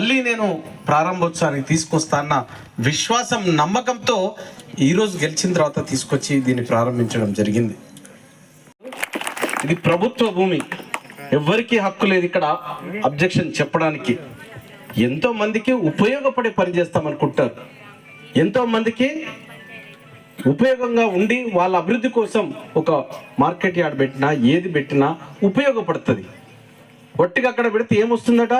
మళ్ళీ నేను ప్రారంభోత్సవానికి తీసుకొస్తాన్న విశ్వాసం నమ్మకంతో ఈరోజు గెలిచిన తర్వాత తీసుకొచ్చి దీన్ని ప్రారంభించడం జరిగింది. ఇది ప్రభుత్వ భూమి. ఎవరికి హక్కు లేదు ఇక్కడ అబ్జెక్షన్ చెప్పడానికి. ఎంతో మందికి ఉపయోగపడే పని చేస్తామనుకుంటారు ఎంతో మందికి ఉపయోగంగా ఉండి వాళ్ళ అభివృద్ధి కోసం ఒక మార్కెట్ యార్డ్ పెట్టినా ఏది పెట్టినా ఉపయోగపడుతుంది. ఒట్టిగా అక్కడ పెడితే ఏమొస్తుందట?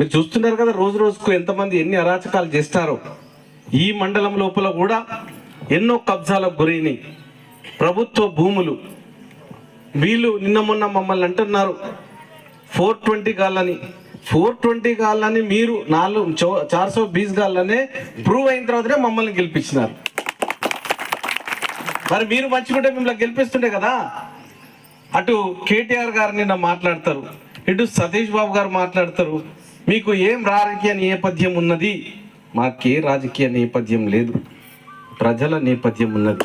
మీరు చూస్తున్నారు కదా రోజు రోజుకు ఎంతమంది ఎన్ని అరాచకాలు చేస్తారో. ఈ మండలం లోపల కూడా ఎన్నో కబ్జాలకు గురైనవి ప్రభుత్వ భూములు. వీళ్ళు నిన్న మొన్న మమ్మల్ని అంటున్నారు ఫోర్ ట్వంటీ గాళ్ళని. ఫోర్ ట్వంటీ గాళ్ళని మీరు నాలుగు చో- చార్ సో బీస్ గాళ్ళనే ప్రూవ్ అయిన తర్వాతనే మమ్మల్ని గెలిపించినారు. మరి మీరు మంచుకుంటే మిమ్మల్ని గెలిపిస్తుండే కదా. అటు కేటీఆర్ గారు నిన్న మాట్లాడతారు ఇటు సతీష్ బాబు గారు మాట్లాడతారు మీకు ఏం రాజకీయ నేపథ్యం ఉన్నది? మాకే రాజకీయ నేపథ్యం లేదు. ప్రజల నేపథ్యం ఉన్నది.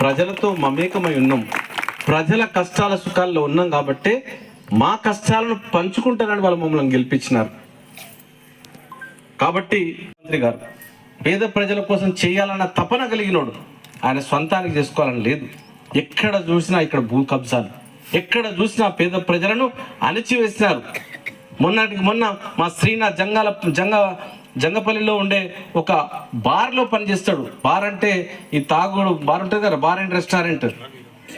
ప్రజలతో మమేకమై ఉన్నాం. ప్రజల కష్టాల సుఖాల్లో ఉన్నాం కాబట్టి మా కష్టాలను పంచుకుంటారని వాళ్ళు మమ్మల్ని గెలిపించినారు. కాబట్టి మంత్రి గారు పేద ప్రజల కోసం చేయాలన్న తపన కలిగినోడు ఆయన సొంతానికి చేసుకోవాలని లేదు. ఎక్కడ చూసినా ఇక్కడ భూ కబ్జాలు ఎక్కడ చూసినా పేద ప్రజలను అణిచివేసినారు. మొన్నటికి మొన్న మా శ్రీనాథ్ జంగాల జంగ జంగపల్లిలో ఉండే ఒక బార్లో పనిచేస్తాడు. బార్ అంటే ఈ తాగుడు బార్ ఉంటుంది కదా బార్ అండ్ రెస్టారెంట్.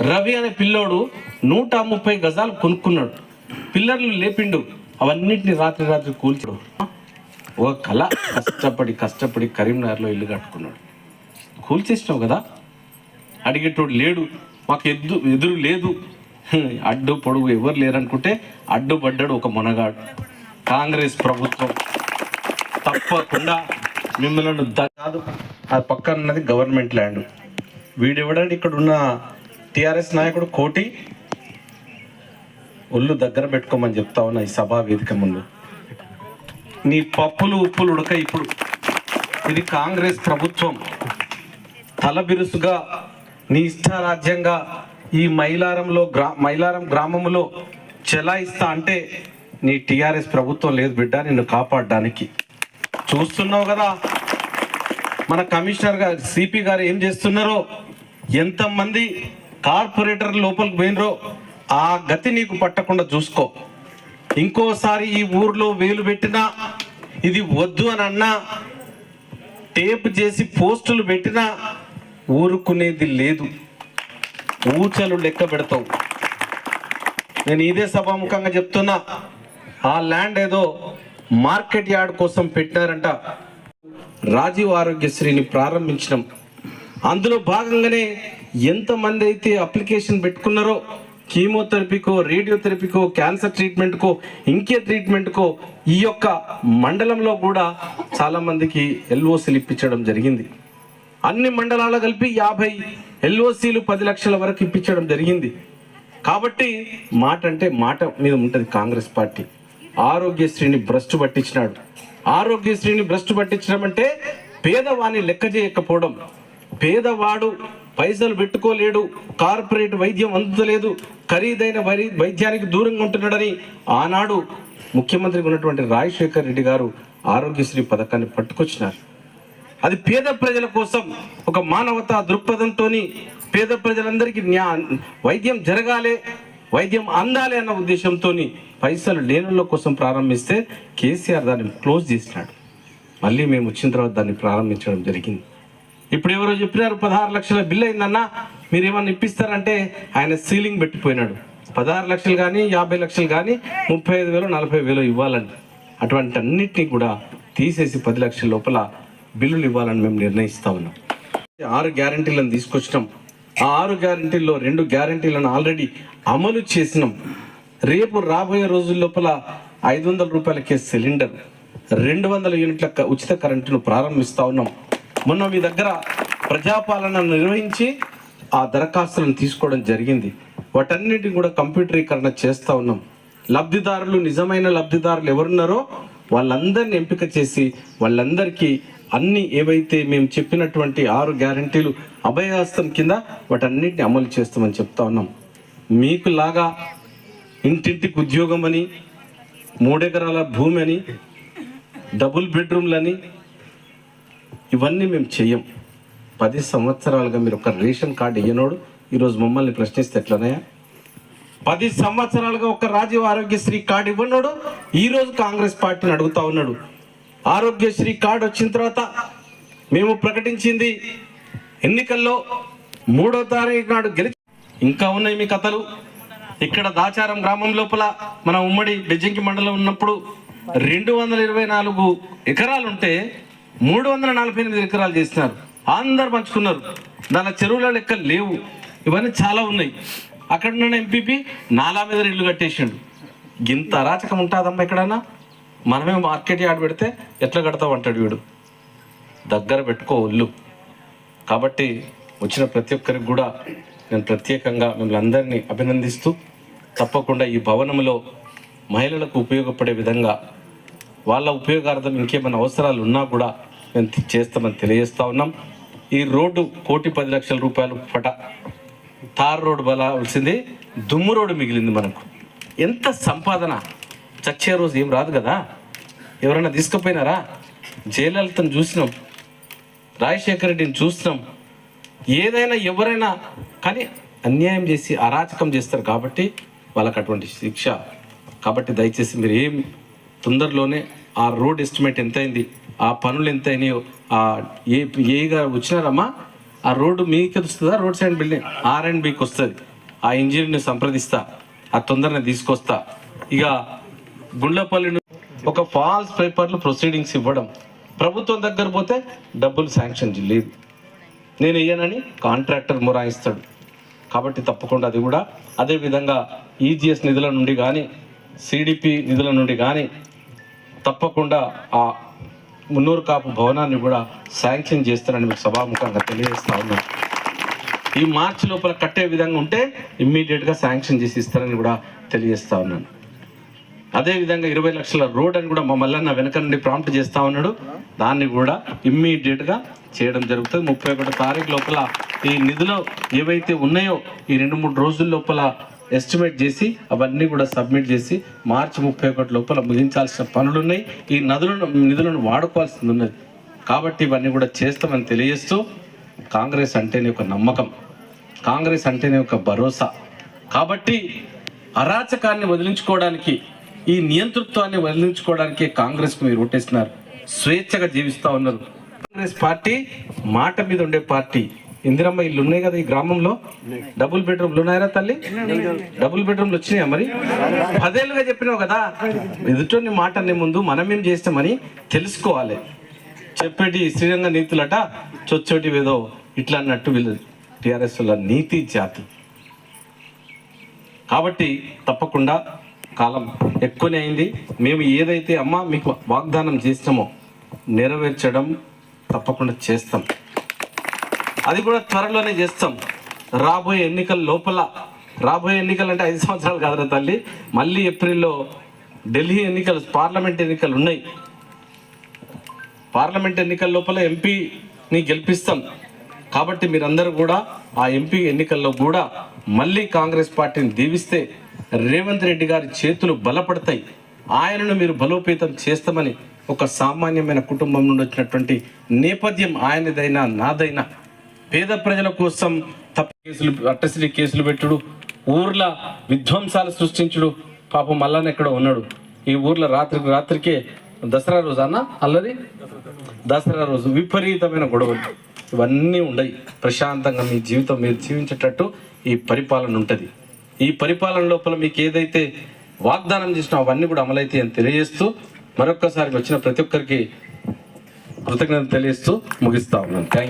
రవి అనే పిల్లోడు నూట ముప్పై గజాలు కొనుక్కున్నాడు. పిల్లర్లు లేపిండు. అవన్నిటిని రాత్రి రాత్రి కూల్చడు. ఒక కళ కష్టపడి కష్టపడి కరీంనగర్లో ఇల్లు కట్టుకున్నాడు. కూల్చేసినావు కదా? అడిగేటోడు లేడు. మాకు ఎద్దు ఎదురు లేదు. అడ్డు పొడుగు ఎవరు లేరనుకుంటే అడ్డుపడ్డాడు ఒక మునగాడు. కాంగ్రెస్ ప్రభుత్వం తప్పకుండా మిమ్మల్ని కాదు ఆ పక్కన ఉన్నది గవర్నమెంట్ ల్యాండ్. వీడెవడండి ఇక్కడ ఉన్న టిఆర్ఎస్ నాయకుడు కోటి. ఒళ్ళు దగ్గర పెట్టుకోమని చెప్తా ఉన్నా ఈ సభా వేదిక ముందు. నీ పప్పులు ఉప్పులు ఉడక ఇప్పుడు. ఇది కాంగ్రెస్ ప్రభుత్వం. తలబిరుసుగా నీ ఇష్టారాజ్యంగా ఈ మైలారంలో గ్రా మైలారం గ్రామంలో చెలాయిస్తా అంటే నీ టిఆర్ఎస్ ప్రభుత్వం లేదు బిడ్డ నిన్ను కాపాడడానికి. చూస్తున్నావు కదా మన కమిషనర్ గారు సిపి గారు ఏం చేస్తున్నారో ఎంతమంది కార్పొరేటర్ లోపలికి పోయినరో ఆ గతి నీకు పట్టకుండా చూసుకో. ఇంకోసారి ఈ ఊర్లో వేలు పెట్టినా ఇది వద్దు అని అన్నా టేప్ చేసి పోస్టులు పెట్టినా ఊరుకునేది లేదు. ఊచలు లెక్క పెడతావు. నేను ఇదే సభాముఖంగా చెప్తున్నా. ఆ ల్యాండ్ ఏదో మార్కెట్ యార్డ్ కోసం పెట్టినారంట రాజీవ్ ఆరోగ్యశ్రీని ప్రారంభించడం అందులో భాగంగానే ఎంతమంది అయితే అప్లికేషన్ పెట్టుకున్నారో కీమోథెరపీకో రేడియోథెరపీకో క్యాన్సర్ ట్రీట్మెంట్కో ఇంకే ట్రీట్మెంట్కో ఈ యొక్క మండలంలో కూడా చాలామందికి ఎల్ఓసీలు ఇప్పించడం జరిగింది. అన్ని మండలాలు కలిపి యాభై ఎల్ఓసీలు పది లక్షల వరకు ఇప్పించడం జరిగింది. కాబట్టి మాట అంటే మాట మీద ఉంటుంది కాంగ్రెస్ పార్టీ. ఆరోగ్యశ్రీని భ్రష్టు పట్టించినాడు. ఆరోగ్యశ్రీని భ్రష్టు పట్టించడం అంటే పేదవాణ్ణి లెక్క చేయకపోవడం. పేదవాడు పైసలు పెట్టుకోలేడు కార్పొరేట్ వైద్యం అందుతలేదు ఖరీదైన వరి వైద్యానికి దూరంగా ఉంటున్నాడని ఆనాడు ముఖ్యమంత్రిగా ఉన్నటువంటి రాజశేఖర్ రెడ్డి గారు ఆరోగ్యశ్రీ పథకాన్ని పట్టుకొచ్చినారు. అది పేద ప్రజల కోసం ఒక మానవతా దృక్పథంతో పేద ప్రజలందరికీ న్యా వైద్యం జరగాలి వైద్యం అందాలి అన్న ఉద్దేశంతో పైసలు లేనుల కోసం ప్రారంభిస్తే కేసీఆర్ దాన్ని క్లోజ్ చేసినాడు. మళ్ళీ మేము వచ్చిన తర్వాత దాన్ని ప్రారంభించడం జరిగింది. ఇప్పుడు ఎవరో చెప్పినారు పదహారు లక్షల బిల్ అయిందన్నా మీరు ఏమన్నా ఇప్పిస్తారంటే ఆయన సీలింగ్ పెట్టిపోయినాడు. పదహారు లక్షలు కానీ యాభై లక్షలు కానీ ముప్పై ఐదు వేలు నలభై వేలు ఇవ్వాలండి. అటువంటి అన్నిటినీ కూడా తీసేసి పది లక్షల లోపల బిల్లులు ఇవ్వాలని మేము నిర్ణయిస్తా ఉన్నాం. ఆరు గ్యారంటీలను తీసుకొచ్చినాం. ఆ ఆరు గ్యారంటీల్లో రెండు గ్యారంటీలను ఆల్రెడీ అమలు చేసినాం. రేపు రాబోయే రోజుల లోపల ఐదు వందల రూపాయలకే సిలిండర్ రెండు వందల యూనిట్ల ఉచిత కరెంటును ప్రారంభిస్తూ ఉన్నాం. మొన్న మీ దగ్గర ప్రజాపాలన నిర్వహించి ఆ దరఖాస్తులను తీసుకోవడం జరిగింది. వాటన్నిటిని కూడా కంప్యూటరీకరణ చేస్తూ ఉన్నాం. లబ్ధిదారులు నిజమైన లబ్ధిదారులు ఎవరున్నారో వాళ్ళందరిని ఎంపిక చేసి వాళ్ళందరికీ అన్ని ఏవైతే మేము చెప్పినటువంటి ఆరు గ్యారంటీలు అభయహస్తం కింద వాటన్నిటిని అమలు చేస్తామని చెప్తా ఉన్నాం. మీకు లాగా ఇంటింటికి ఉద్యోగం అని మూడెకరాల భూమి అని డబుల్ బెడ్రూమ్లని ఇవన్నీ మేము చెయ్యం పది సంవత్సరాలుగా మీరు ఒక రేషన్ కార్డు ఇయ్యనోడు ఈరోజు మమ్మల్ని ప్రశ్నిస్తే ఎట్లనయా పది సంవత్సరాలుగా ఒక రాజీవ్ ఆరోగ్యశ్రీ కార్డు ఇవ్వనోడు ఈరోజు కాంగ్రెస్ పార్టీని అడుగుతా ఉన్నాడు. ఆరోగ్యశ్రీ కార్డు వచ్చిన తర్వాత మేము ప్రకటించింది. ఎన్నికల్లో మూడో తారీఖు నాడు గెలిచి ఇంకా ఉన్నాయి మీ కథలు. ఇక్కడ దాచారం గ్రామం లోపల మన ఉమ్మడి బెజ్జంకి మండలం ఉన్నప్పుడు రెండు వందల ఇరవై నాలుగు ఎకరాలు ఉంటే మూడు వందల నలభై ఎనిమిది ఎకరాలు చేస్తున్నారు అందరు పంచుకున్నారు. దాని చెరువుల లెక్క లేవు. ఇవన్నీ చాలా ఉన్నాయి. అక్కడ ఉన్న ఎంపీపీ నాలా మీద ఇల్లు కట్టేసిండు. గింత అరాచకం ఉంటుందమ్మా ఎక్కడన్నా? మనమే మార్కెట్ యార్డ్ పెడితే ఎట్లా కడతావు అంటాడు వీడు. దగ్గర పెట్టుకో ఒళ్ళు. కాబట్టి వచ్చిన ప్రతి ఒక్కరికి కూడా నేను ప్రత్యేకంగా మిమ్మల్ని అందరినీ అభినందిస్తూ తప్పకుండా ఈ భవనంలో మహిళలకు ఉపయోగపడే విధంగా వాళ్ళ ఉపయోగార్థం ఇంకేమైనా అవసరాలు ఉన్నా కూడా మేము చేస్తామని తెలియజేస్తా ఉన్నాం. ఈ రోడ్డు కోటి పది లక్షల రూపాయలు పట తార్ రోడ్డు బలాల్సింది దుమ్ము రోడ్డు మిగిలింది మనకు. ఎంత సంపాదన చచ్చే రోజు ఏం రాదు కదా? ఎవరైనా తీసుకుపోయినారా? జయలలితను చూసినాం. రాజశేఖర రెడ్డిని చూస్తున్నాం ఏదైనా ఎవరైనా కానీ అన్యాయం చేసి అరాచకం చేస్తారు కాబట్టి వాళ్ళకి అటువంటి శిక్ష. కాబట్టి దయచేసి మీరు ఏం తొందరలోనే ఆ రోడ్ ఎస్టిమేట్ ఎంతైంది? ఆ పనులు ఎంత అయినాయో ఆ ఏ ఏగా వచ్చినారమ్మా? ఆ రోడ్డు మీకు వస్తుందా? Road side building? R and బికి వస్తుంది. ఆ ఇంజనీర్ని సంప్రదిస్తా. ఆ తొందరనే తీసుకొస్తా. ఇక గుండ్లపల్లి ఒక ఫాల్స్ పేపర్లు ప్రొసీడింగ్స్ ఇవ్వడం. ప్రభుత్వం దగ్గర పోతే డబ్బులు శాంక్షన్ లేదు. నేను ఇయ్యనని కాంట్రాక్టర్ మొరాయిస్తాడు. కాబట్టి తప్పకుండా అది కూడా అదేవిధంగా ఈజీఎస్ నిధుల నుండి కానీ సిడిపి నిధుల నుండి కానీ తప్పకుండా ఆ మున్నూరు కాపు భవనాన్ని కూడా శాంక్షన్ చేస్తానని మీకు సభాముఖంగా తెలియజేస్తా ఉన్నాను ఈ మార్చి లోపల కట్టే విధంగా ఉంటే ఇమ్మీడియట్గా శాంక్షన్ చేసి ఇస్తారని కూడా తెలియజేస్తా ఉన్నాను. అదే విధంగా ఇరవై లక్షల రోడ్ అని కూడా మమ్మల్ని మల్లన్న వెనక నుండి ప్రాంప్ట్ చేస్తా ఉన్నాడు. దాన్ని కూడా ఇమ్మీడియట్గా చేయడం జరుగుతుంది. ముప్పై ఒకటి తారీఖు లోపల ఈ నిధులు ఏవైతే ఉన్నాయో ఈ రెండు మూడు రోజుల లోపల ఎస్టిమేట్ చేసి అవన్నీ కూడా సబ్మిట్ చేసి మార్చి ముప్పై ఒకటి లోపల ముగించాల్సిన పనులు ఉన్నాయి ఈ నదులను నిధులను వాడుకోవాల్సింది ఉన్నది. కాబట్టి ఇవన్నీ కూడా చేస్తామని తెలియజేస్తూ కాంగ్రెస్ అంటేనే ఒక నమ్మకం. కాంగ్రెస్ అంటేనే ఒక భరోసా. కాబట్టి అరాచకాన్ని వదిలించుకోవడానికి ఈ నియంతృత్వాన్ని వదిలించుకోవడానికి కాంగ్రెస్కు మీరు ఓటేస్తున్నారు. స్వేచ్ఛగా జీవిస్తా ఉన్నారు. కాంగ్రెస్ పార్టీ మాట మీద ఉండే పార్టీ. ఇందిరమ్మ ఇల్లు ఉన్నాయి కదా ఈ గ్రామంలో? డబుల్ బెడ్రూమ్లు ఉన్నాయరా తల్లి? డబుల్ బెడ్రూమ్లు వచ్చినాయా మరి? పదేళ్ళుగా చెప్పినావు కదా. ఎదుటోని మాట అనే ముందు మనం ఏం చేస్తామని తెలుసుకోవాలి. చెప్పేటి శ్రీరంగ నీతులట చొచ్చోటి ఏదో ఇట్లా అన్నట్టు వీళ్ళు టిఆర్ఎస్ వల్ల నీతి జాతి. కాబట్టి తప్పకుండా కాలం ఎక్కువనే అయింది. మేము ఏదైతే అమ్మ మీకు వాగ్దానం చేస్తామో నెరవేర్చడం తప్పకుండా చేస్తాం. అది కూడా త్వరలోనే చేస్తాం. రాబోయే ఎన్నికల లోపల రాబోయే ఎన్నికలు అంటే ఐదు సంవత్సరాలు కాదురా తల్లి. మళ్ళీ ఏప్రిల్లో ఢిల్లీ ఎన్నికలు పార్లమెంట్ ఎన్నికలు ఉన్నాయి. పార్లమెంట్ ఎన్నికల లోపల ఎంపీని గెలిపిస్తాం. కాబట్టి మీరందరూ కూడా ఆ ఎంపీ ఎన్నికల్లో కూడా మళ్ళీ కాంగ్రెస్ పార్టీని దీవిస్తే రేవంత్ రెడ్డి గారి చేతులు బలపడతాయి. ఆయనను మీరు బలోపేతం చేస్తామని ఒక సామాన్యమైన కుటుంబం నుండి వచ్చినటువంటి నేపథ్యం ఆయనదైనా నాదైనా. పేద ప్రజల కోసం తప్పు కేసులు అట్టసిరి కేసులు పెట్టుడు ఊర్ల విధ్వంసాలు సృష్టించుడు. పాపం మల్లాన్ ఎక్కడో ఉన్నాడు. ఈ ఊర్లో రాత్రికి రాత్రికే దసరా రోజు అన్న అల్లది దసరా రోజు విపరీతమైన గొడవలు. ఇవన్నీ ఉండయి. ప్రశాంతంగా మీ జీవితం మీరు జీవించేటట్టు ఈ పరిపాలన ఉంటుంది. ఈ పరిపాలన లోపల మీకు ఏదైతే వాగ్దానం చేసినా అవన్నీ కూడా అమలైతే అని తెలియజేస్తూ మరొక్కసారి వచ్చిన ప్రతి ఒక్కరికి కృతజ్ఞత తెలియజేస్తూ ముగిస్తా ఉన్నాను. థ్యాంక్